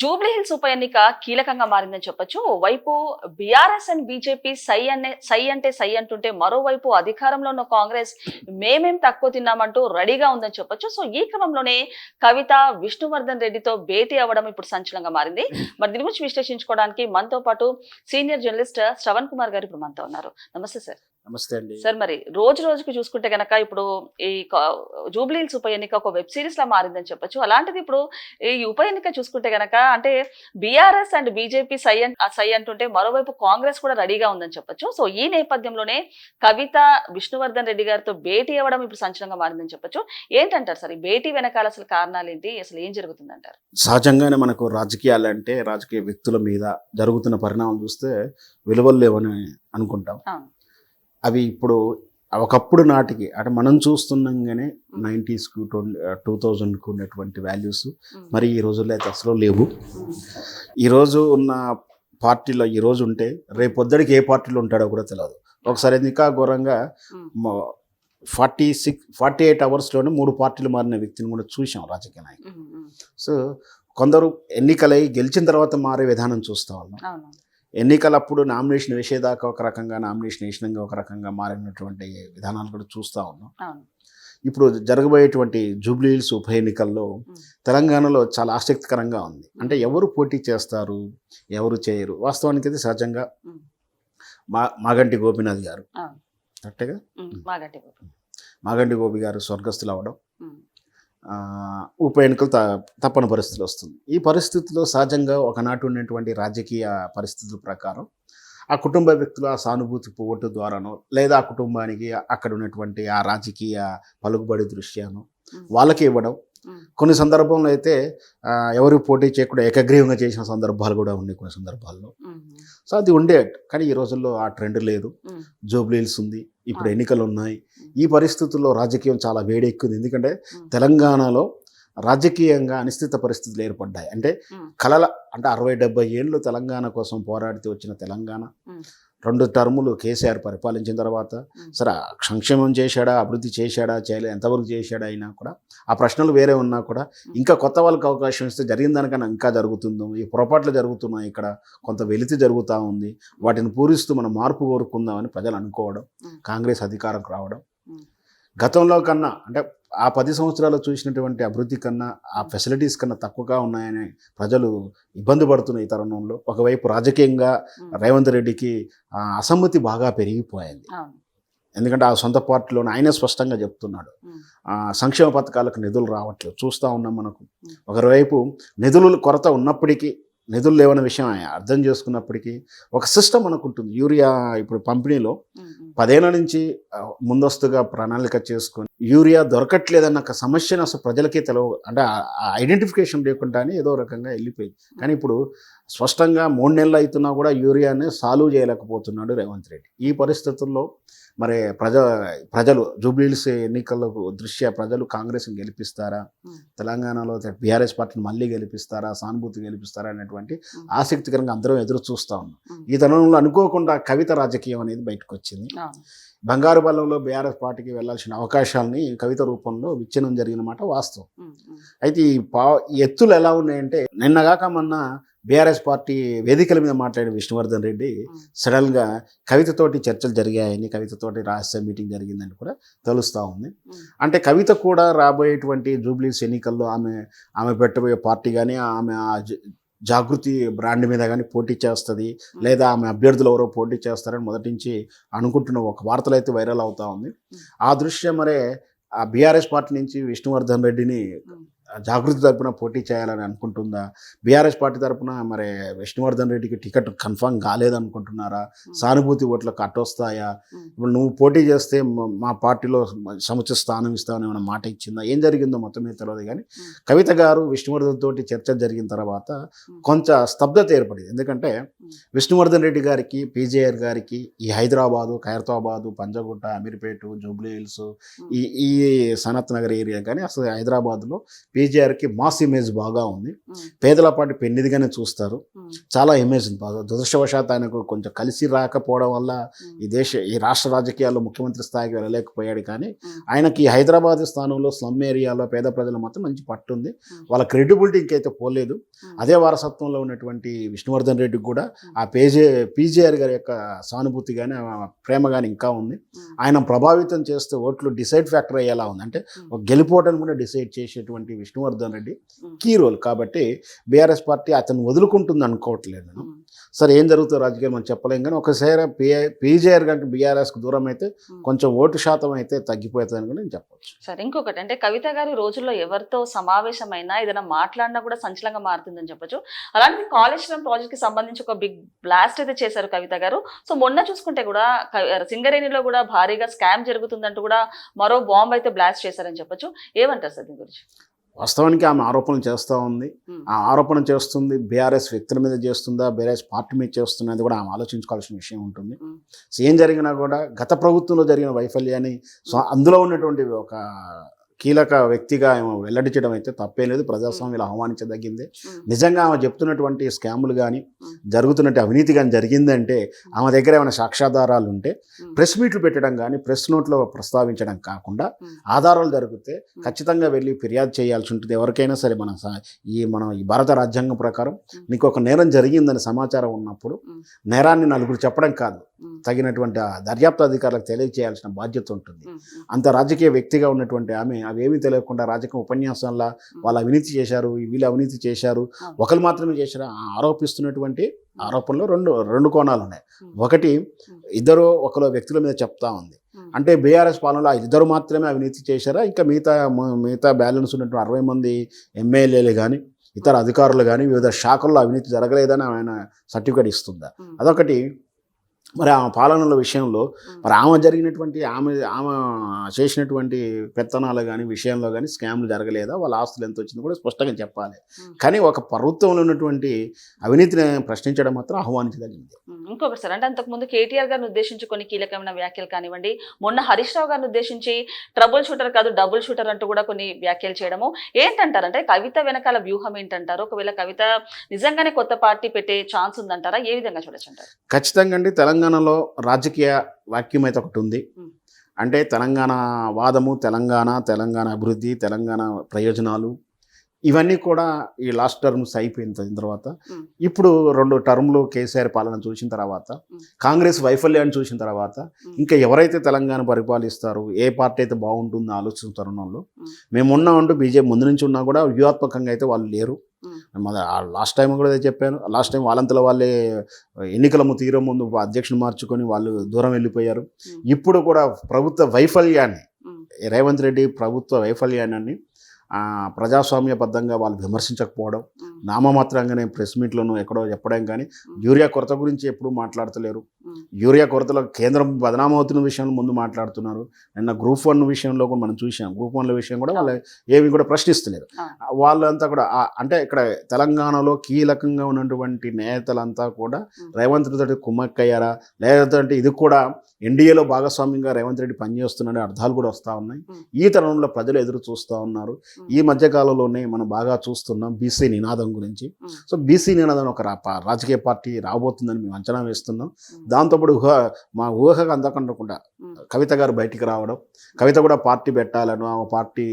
Jubilee hills ఉప ఎన్నిక కీలకంగా మారిందని చెప్పొచ్చు. ఓవైపు బీఆర్ఎస్ అండ్ బీజేపీ సై అనే సై అంటే సై అంటుంటే మరోవైపు అధికారంలో ఉన్న కాంగ్రెస్ మేమేం తక్కువ తిన్నామంటూ రెడీగా ఉందని చెప్పొచ్చు. సో ఈ క్రమంలోనే కవిత విష్ణువర్ధన్ రెడ్డితో భేటీ అవ్వడం ఇప్పుడు సంచలనంగా మారింది. మరి దీని గురించి విశ్లేషించుకోవడానికి మనతో పాటు సీనియర్ జర్నలిస్ట్ శ్రవణ్ కుమార్ గారు ఇప్పుడు మనతో ఉన్నారు. నమస్తే సార్. నమస్తే అండి. సార్ మరి రోజు రోజుకి చూసుకుంటే గనక ఇప్పుడు ఈ జూబ్లీ హిల్స్ ఉప ఎన్నిక ఒక వెబ్ సిరీస్ లా మారిందని చెప్పొచ్చు. అలాంటిది ఇప్పుడు ఈ ఉప ఎన్నిక చూసుకుంటే గనక అంటే బీఆర్ఎస్ అండ్ బీజేపీ సై సై అంటుంటే మరోవైపు కాంగ్రెస్ కూడా రెడీగా ఉందని చెప్పొచ్చు. సో ఈ నేపథ్యంలోనే కవిత విష్ణువర్ధన్ రెడ్డి గారితో భేటీ అవ్వడం ఇప్పుడు సంచలనంగా మారిందని చెప్పొచ్చు. ఏంటంటారు సార్ ఈ భేటీ వెనకాల అసలు కారణాలు ఏంటి అసలు ఏం జరుగుతుందంటారు? సహజంగానే మనకు రాజకీయాలు అంటే రాజకీయ వ్యక్తుల మీద జరుగుతున్న పరిణామం చూస్తే విలువలు లేవని అనుకుంటాం. అవి ఇప్పుడు ఒకప్పుడు నాటికి అంటే మనం చూస్తున్నాగానే నైంటీస్కు ట్వంటీ టూ థౌజండ్కు ఉన్నటువంటి వాల్యూస్. మరి ఈ రోజుల్లో అయితే అసలు లేవు. ఈరోజు ఉన్న పార్టీలో ఈ రోజు ఉంటే రేపు పొద్దుడికి ఏ పార్టీలో ఉంటాడో కూడా తెలియదు ఒకసారి ఇంకా ఘోరంగా. ఫార్టీ సిక్స్ ఫార్టీ ఎయిట్ అవర్స్లోనే మూడు పార్టీలు మారిన వ్యక్తిని కూడా చూసాం రాజకీయ నాయకులు. సో కొందరు ఎన్నికలై గెలిచిన తర్వాత మారే విధానం చూస్తా ఉన్నాం ఎన్నికలప్పుడు నామినేషన్ వేసేదాకా ఒక రకంగా నామినేషన్ వేసినాక ఒక రకంగా మారినటువంటి విధానాలు కూడా చూస్తూ ఉన్నాం ఇప్పుడు జరగబోయేటువంటి జూబ్లీ హిల్స్ ఉప ఎన్నికల్లో. తెలంగాణలో చాలా ఆసక్తికరంగా ఉంది అంటే ఎవరు పోటీ చేస్తారు ఎవరు చేయరు వాస్తవానికి అయితే సహజంగా. మా మాగంటి గోపినాథ్ గారు. కరెక్ట్గా. మాగంటి గోపి గారు స్వర్గస్థులు. ఆ, ఉప ఎన్నికలు త తప్పని పరిస్థితులు వస్తుంది ఈ పరిస్థితుల్లో సహజంగా ఒకనాటి ఉన్నటువంటి రాజకీయ పరిస్థితుల ప్రకారం ఆ కుటుంబ వ్యక్తుల ఆ సానుభూతి ఓటు ద్వారానో లేదా ఆ కుటుంబానికి అక్కడ ఉన్నటువంటి ఆ రాజకీయ పలుకుబడి దృష్ట్యానో. వాళ్ళకి ఇవ్వడం. కొన్ని సందర్భంలో అయితే ఎవరు పోటీ చేయకుండా ఏకగ్రీవంగా చేసిన సందర్భాలు కూడా ఉన్నాయి కొన్ని సందర్భాల్లో. సో అది ఉండే కానీ ఈ రోజుల్లో ఆ ట్రెండ్ లేదు. జూబ్లీల్స్ ఉంది ఇప్పుడు. ఎన్నికలు ఉన్నాయి ఈ పరిస్థితుల్లో రాజకీయం చాలా వేడెక్కింది ఎందుకంటే. తెలంగాణలో రాజకీయంగా అనిశ్చిత పరిస్థితులు ఏర్పడ్డాయి అంటే. కలల అంటే అరవై డెబ్బై ఏళ్ళు తెలంగాణ కోసం పోరాడితే వచ్చిన తెలంగాణ. రెండు టర్ములు కేసీఆర్ పరిపాలించిన తర్వాత. సరే సంక్షేమం చేశాడా అభివృద్ధి చేశాడా చేయలే ఎంతవరకు చేశాడా అయినా కూడా ఆ ప్రశ్నలు వేరే ఉన్నా కూడా ఇంకా కొత్త వాళ్ళకి అవకాశం ఇస్తే జరిగిన దానికన్నా ఇంకా జరుగుతుందో ఈ పొరపాట్లు జరుగుతున్నాయి ఇక్కడ కొంత వెలితి జరుగుతూ ఉంది వాటిని పూరిస్తూ మనం మార్పు కోరుకుందామని ప్రజలు అనుకోవడం. కాంగ్రెస్ అధికారం రావడం. గతంలో కన్నా అంటే ఆ పది సంవత్సరాలు చూసినటువంటి అభివృద్ధి కన్నా ఆ ఫెసిలిటీస్ కన్నా తక్కువగా ఉన్నాయని ప్రజలు ఇబ్బంది పడుతున్న ఈ తరుణంలో ఒకవైపు రాజకీయంగా. రేవంత్ రెడ్డికి అసమ్మతి బాగా పెరిగిపోయింది. ఎందుకంటే ఆ సొంత పార్టీలోనే ఆయనే స్పష్టంగా చెప్తున్నాడు సంక్షేమ పథకాలకు నిధులు రావట్లేదు చూస్తూ ఉన్నాం మనకు. ఒకవైపు నిధులు కొరత ఉన్నప్పటికీ నిధులు లేవన్న విషయం ఆయన అర్థం చేసుకున్నప్పటికీ ఒక సిస్టమ్ అనుకుంటుంది. యూరియా ఇప్పుడు పంపిణీలో. పదేళ్ళ నుంచి ముందస్తుగా ప్రణాళిక చేసుకొని యూరియా దొరకట్లేదన్న ఒక సమస్యను అసలు ప్రజలకే తెలవ అంటే ఐడెంటిఫికేషన్ లేకుండానే ఏదో రకంగా వెళ్ళిపోయింది. కానీ ఇప్పుడు స్పష్టంగా మూడు నెలలు అవుతున్నా కూడా యూరియాని సాల్వ్ చేయలేకపోతున్నాడు రేవంత్ రెడ్డి. ఈ పరిస్థితుల్లో మరి ప్రజ ప్రజలు జూబ్లీహిల్స్ ఎన్నికలకు దృష్ట్యా ప్రజలు కాంగ్రెస్ని గెలిపిస్తారా. తెలంగాణలో బీఆర్ఎస్ పార్టీని మళ్ళీ గెలిపిస్తారా? సానుభూతి గెలిపిస్తారా? అనేటువంటి ఉమ్. ఆసక్తికరంగా అందరం ఎదురు చూస్తా ఉన్నాం. ఈ తరుణంలో అనుకోకుండా కవిత రాజకీయం అనేది బయటకు వచ్చింది. బంగారు బలంలో బీఆర్ఎస్ పార్టీకి వెళ్ళాల్సిన అవకాశాలని కవిత రూపంలో విచ్ఛిన్నం జరిగిన మాట వాస్తవం. అయితే ఈ పా ఎత్తులు ఎలా ఉన్నాయంటే నిన్నగాక మొన్న బీఆర్ఎస్ పార్టీ వేదికల మీద మాట్లాడిన విష్ణువర్ధన్ రెడ్డి. సడన్గా కవితతోటి చర్చలు జరిగాయని కవితతోటి రహస్య మీటింగ్ జరిగిందని కూడా తెలుస్తూ ఉంది. అంటే కవిత కూడా రాబోయేటువంటి జూబ్లీస్ ఎన్నికల్లో ఆమె ఆమె పెట్టబోయే పార్టీ కానీ ఆమె జాగృతి బ్రాండ్ మీద కానీ పోటీ చేస్తుంది లేదా ఆమె అభ్యర్థులు ఎవరో పోటీ చేస్తారని మొదటి నుంచి అనుకుంటున్న ఒక వార్తలు అయితే వైరల్ అవుతా ఉంది. ఆ దృశ్యం మరే ఆ బీఆర్ఎస్ పార్టీ నుంచి విష్ణువర్ధన్ రెడ్డిని జాగృతి తరపున పోటీ చేయాలని అనుకుంటుందా బీఆర్ఎస్ పార్టీ తరపున మరి విష్ణువర్ధన్ రెడ్డికి టికెట్ కన్ఫర్మ్ కాలేదనుకుంటున్నారా సానుభూతి ఓట్లకు అట్టొస్తాయా ఉమ్. ఇప్పుడు నువ్వు పోటీ చేస్తే మ- పార్టీలో సముచిత స్థానం ఇస్తామని ఏమైనా మాట ఇచ్చిందా ఏం జరిగిందో మొత్తం మీద తెలియదు కానీ. కవిత గారు విష్ణువర్ధన్ తోటి చర్చ జరిగిన తర్వాత. కొంత స్తబ్దత ఏర్పడింది ఎందుకంటే. విష్ణువర్ధన్ రెడ్డి గారికి పీజేఆర్ గారికి ఈ హైదరాబాదు ఖైరతాబాదు పంజగుట్ట అమీర్పేట జూబ్లీ హిల్స్ ఈ ఈ సనత్ నగర్ ఏరియా కానీ అసలు హైదరాబాద్లో పీజీఆర్కి మాస్ ఇమేజ్ బాగా ఉంది. పేదల పాటు పెన్నిదిగానే చూస్తారు. చాలా ఇమేజ్ ఉంది. బాగా దురదృష్టవశాత్తు ఆయనకు కొంచెం కలిసి రాకపోవడం వల్ల ఈ దేశ ఈ రాష్ట్ర రాజకీయాల్లో ముఖ్యమంత్రి స్థాయికి వెళ్ళలేకపోయాడు కానీ ఆయనకి హైదరాబాద్ స్థానంలో స్లమ్ ఏరియాలో పేద ప్రజలు మాత్రం మంచి పట్టు ఉంది. వాళ్ళ క్రెడిబిలిటీ ఇంకైతే పోలేదు. అదే వారసత్వంలో ఉన్నటువంటి విష్ణువర్ధన్ రెడ్డికి కూడా ఆ పేజే పీజీఆర్ గారి యొక్క సానుభూతి కానీ ప్రేమ కానీ ఇంకా ఉంది. ఆయన ప్రభావితం చేస్తే ఓట్లు డిసైడ్ ఫ్యాక్టర్ అయ్యేలా ఉంది. అంటే గెలిపోవడం కూడా డిసైడ్ చేసేటువంటి విష్ణువర్ధన్ రెడ్డి కీ రోల్. కాబట్టి బీఆర్ఎస్ పార్టీ అతను వదులుకుంటుంది అనుకోవట్లేదు నేను సరే ఏం జరుగుతుందో రాజకీయాలు మనం చెప్పలేం కానీ ఒకసారి పిఐ పీజేఆర్ గారికి బీఆర్ఎస్కి దూరం అయితే. కొంచెం ఓటు శాతం అయితే తగ్గిపోతుందని కూడా నేను చెప్పొచ్చు. సరే ఇంకొకటి అంటే కవిత గారి రోజుల్లో ఎవరితో సమావేశమైనా ఏదైనా మాట్లాడినా కూడా సంచలనంగా మారుతుందని చెప్పొచ్చు. అలాంటి కాళేశ్వరం ప్రాజెక్ట్కి సంబంధించి ఒక బిగ్ బ్లాస్ట్ అయితే చేశారు కవిత గారు. సో మొన్న చూసుకుంటే కూడా సింగరేణిలో కూడా భారీగా స్కామ్ జరుగుతుందంటూ కూడా మరో బాంబ్ అయితే బ్లాస్ట్ చేశారని చెప్పొచ్చు. ఏమంటారు సార్ దీని గురించి? వాస్తవానికి ఆమె ఆరోపణలు చేస్తూ ఉంది. ఆ ఆరోపణ చేస్తుంది బీఆర్ఎస్ వ్యక్తుల మీద చేస్తుందా బీఆర్ఎస్ పార్టీ మీద చేస్తున్నది కూడా ఆమె ఆలోచించుకోవాల్సిన విషయం ఉంటుంది. సో ఏం జరిగినా కూడా గత ప్రభుత్వంలో జరిగిన వైఫల్యాన్ని సో అందులో ఉన్నటువంటి ఒక కీలక వ్యక్తిగా ఆమె వెల్లడించడం అయితే తప్పేం లేదు. ప్రజాస్వామ్యంలో ఆహ్వానించదగిందే. ఉమ్, నిజంగా ఆమె చెప్తున్నటువంటి స్కాములు కానీ. జరుగుతున్నట్టు అవినీతి కానీ జరిగిందంటే ఆమె దగ్గర ఏమైనా సాక్ష్యాధారాలు ఉంటే ప్రెస్ మీట్లు పెట్టడం కానీ ప్రెస్ నోట్లో ప్రస్తావించడం కాకుండా ఆధారాలు జరిగితే ఖచ్చితంగా వెళ్ళి ఫిర్యాదు చేయాల్సి ఉంటుంది. ఎవరికైనా సరే మన స- ఈ మనం ఈ భారత రాజ్యాంగం ప్రకారం. నీకు ఒక నేరం జరిగిందని సమాచారం ఉన్నప్పుడు. నేరాన్ని నలుగురు చెప్పడం కాదు. తగినటువంటి ఆ దర్యాప్తు అధికారులకు తెలియజేయాల్సిన బాధ్యత ఉంటుంది. అంత రాజకీయ వ్యక్తిగా ఉన్నటువంటి ఆమె అవేమీ తెలియకుండా రాజకీయ ఉపన్యాసంలా వాళ్ళు అవినీతి చేశారు వీళ్ళు అవినీతి చేశారు. ఒకరు మాత్రమే చేశారు? ఆరోపిస్తున్నటువంటి ఆరోపణలో రెండు రెండు కోణాలు ఉన్నాయి. ఒకటి ఇద్దరు ఒకరు వ్యక్తుల మీద చెప్తా ఉంది. అంటే బీఆర్ఎస్ పాలనలో ఇద్దరు మాత్రమే అవినీతి చేశారా? ఇంకా మిగతా మిగతా బ్యాలెన్స్ ఉన్నటువంటి అరవై మంది ఎమ్మెల్యేలు కానీ ఇతర అధికారులు కానీ వివిధ శాఖల్లో అవినీతి జరగలేదని ఆయన సర్టిఫికేట్ ఇస్తుందా? అదొకటి. మరి ఆమె పాలనల విషయంలో మరి ఆమె జరిగినటువంటి ఆమె ఆమె చేసినటువంటి పెత్తనాలు కానీ విషయంలో కానీ స్కామ్లు జరగలేదా? వాళ్ళ ఆస్తులు ఎంత వచ్చిందో కూడా స్పష్టంగా చెప్పాలి. కానీ ఒక ప్రభుత్వంలో ఉన్నటువంటి అవినీతిని ప్రశ్నించడం మాత్రం ఆహ్వానించదగింది. సార్ అంటే అంతకుముందు కేటీఆర్ గారిని ఉద్దేశించి కొన్ని కీలకమైన వ్యాఖ్యలు కానివ్వండి. మొన్న హరీష్ రావు గారిని ఉద్దేశించి ట్రబుల్ షూటర్ కాదు డబుల్ షూటర్ అంటూ కూడా కొన్ని వ్యాఖ్యలు చేయడము. ఏంటంటారు? అంటే కవిత వెనకాల వ్యూహం ఏంటంటారు? ఒకవేళ కవిత నిజంగానే కొత్త పార్టీ పెట్టే ఛాన్స్ ఉందంటారా? ఏ విధంగా చూడొచ్చు అంటారు? ఖచ్చితంగా అండి. తెలంగాణలో రాజకీయ వాక్యం అయితే ఒకటి ఉంది. అంటే తెలంగాణ వాదము తెలంగాణ తెలంగాణ అభివృద్ధి తెలంగాణ ప్రయోజనాలు ఇవన్నీ కూడా ఈ లాస్ట్ టర్మ్స్ అయిపోయిన తర్వాత. ఇప్పుడు రెండు టర్మ్లు కేసీఆర్ పాలన చూసిన తర్వాత. కాంగ్రెస్ వైఫల్యాన్ని చూసిన తర్వాత. ఇంకా ఎవరైతే తెలంగాణ పరిపాలిస్తారు ఏ పార్టీ అయితే బాగుంటుందో ఆలోచన తరుణంలో ఉమ్. మేము ఉన్నామంటూ బీజేపీ ముందు నుంచి ఉన్నా కూడా వ్యూహాత్మకంగా అయితే వాళ్ళు లేరు. మన లాస్ట్ టైం కూడా చెప్పాను లాస్ట్ టైం వాళ్ళంతలో వాళ్ళే ఎన్నికల తీరే ముందు అధ్యక్షుడు మార్చుకొని వాళ్ళు దూరం వెళ్ళిపోయారు. ఇప్పుడు కూడా ప్రభుత్వ వైఫల్యాన్ని. రేవంత్ రెడ్డి ప్రభుత్వ వైఫల్యాన్ని ప్రజాస్వామ్యబద్ధంగా వాళ్ళు విమర్శించకపోవడం. నామమాత్రంగానే ప్రెస్ మీట్లను ఎక్కడో చెప్పడం కానీ. యూరియా కొరత గురించి ఎప్పుడూ మాట్లాడతలేరు. యూరియా కొరతలో కేంద్రం బదనామవుతున్న విషయంలో ముందు మాట్లాడుతున్నారు నిన్న గ్రూప్ వన్ విషయంలో కూడా మనం చూసాం గ్రూప్ వన్ల విషయం కూడా వాళ్ళు ఏమి కూడా ప్రశ్నిస్తలేరు. వాళ్ళంతా కూడా అంటే ఇక్కడ తెలంగాణలో కీలకంగా ఉన్నటువంటి నేతలంతా కూడా. రేవంత్ రెడ్డి కుమ్మక్కయ్యారా లేదంటే ఇది కూడా ఎన్డీఏలో భాగస్వామ్యంగా రేవంత్ రెడ్డి పనిచేస్తున్నాడనే అర్థాలు కూడా వస్తూ ఉన్నాయి. ఈ తరుణంలో ప్రజలు ఎదురు చూస్తూ ఉన్నారు. ఈ మధ్య కాలంలోనే మనం బాగా చూస్తున్నాం బీసీ నినాదం గురించి ఉమ్. సో బీసీ నినాదం ఒక రాజకీయ పార్టీ రాబోతుందని మేము అంచనా వేస్తున్నాం. దాంతోపాటు ఊహ మా ఊహకు అందకుండా. కవిత గారు బయటికి రావడం కవిత కూడా పార్టీ పెట్టాలను ఆమె పార్టీ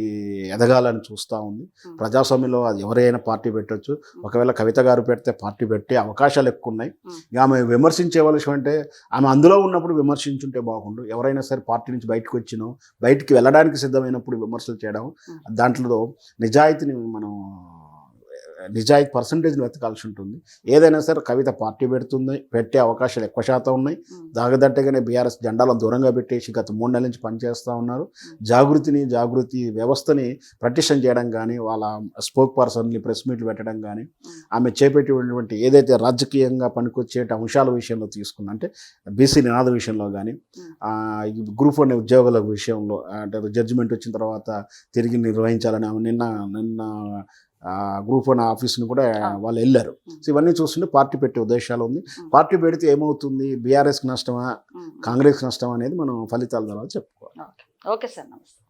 ఎదగాలని చూస్తూ ఉంది. ప్రజాస్వామ్యంలో అది ఎవరైనా పార్టీ పెట్టొచ్చు ఒకవేళ కవిత గారు పెడితే పార్టీ పెట్టే అవకాశాలు ఎక్కువ ఉన్నాయి ఆమె విమర్శించేవలసి అంటే ఆమె అందులో ఉన్నప్పుడు విమర్శించుంటే బాగుండు ఎవరైనా సరే పార్టీ నుంచి బయటకు వచ్చినో బయటికి వెళ్ళడానికి సిద్ధమైనప్పుడు విమర్శలు చేయడం. దాంట్లో నిజాయితీని మనం నిజాయితీ పర్సంటేజ్ని వెతకాల్సి ఉంటుంది ఏదైనా సరే కవిత పార్టీ పెడుతుంది పెట్టే అవకాశాలు ఎక్కువ శాతం ఉన్నాయి. దాగదట్టగానే బీఆర్ఎస్ జెండాలను దూరంగా పెట్టేసి గత మూడు నెలల నుంచి పనిచేస్తూ ఉన్నారు జాగృతిని జాగృతి వ్యవస్థని ప్రతిష్టం చేయడం కానీ వాళ్ళ స్పోక్ పర్సన్ని ప్రెస్ మీట్లు పెట్టడం కానీ. ఆమె చేపట్టేటువంటి ఏదైతే రాజకీయంగా పనికొచ్చే అంశాల విషయంలో తీసుకున్న అంటే బీసీ నినాద విషయంలో కానీ. గ్రూప్ వన్ ఉద్యోగుల విషయంలో అంటే జడ్జిమెంట్ వచ్చిన తర్వాత తిరిగి నిర్వహించాలని ఆమె నిన్న నిన్న గ్రూప్ వన్ ఆఫీస్ని కూడా వాళ్ళు వెళ్ళారు. సో ఇవన్నీ చూస్తుంటే పార్టీ పెట్టే ఉద్దేశాలు ఉంది. పార్టీ పెడితే ఏమవుతుంది? బీఆర్ఎస్కి నష్టమా. కాంగ్రెస్కి నష్టమా అనేది మనం ఫలితాల ద్వారా చెప్పుకోవాలి. ఓకే సార్ నమస్తే.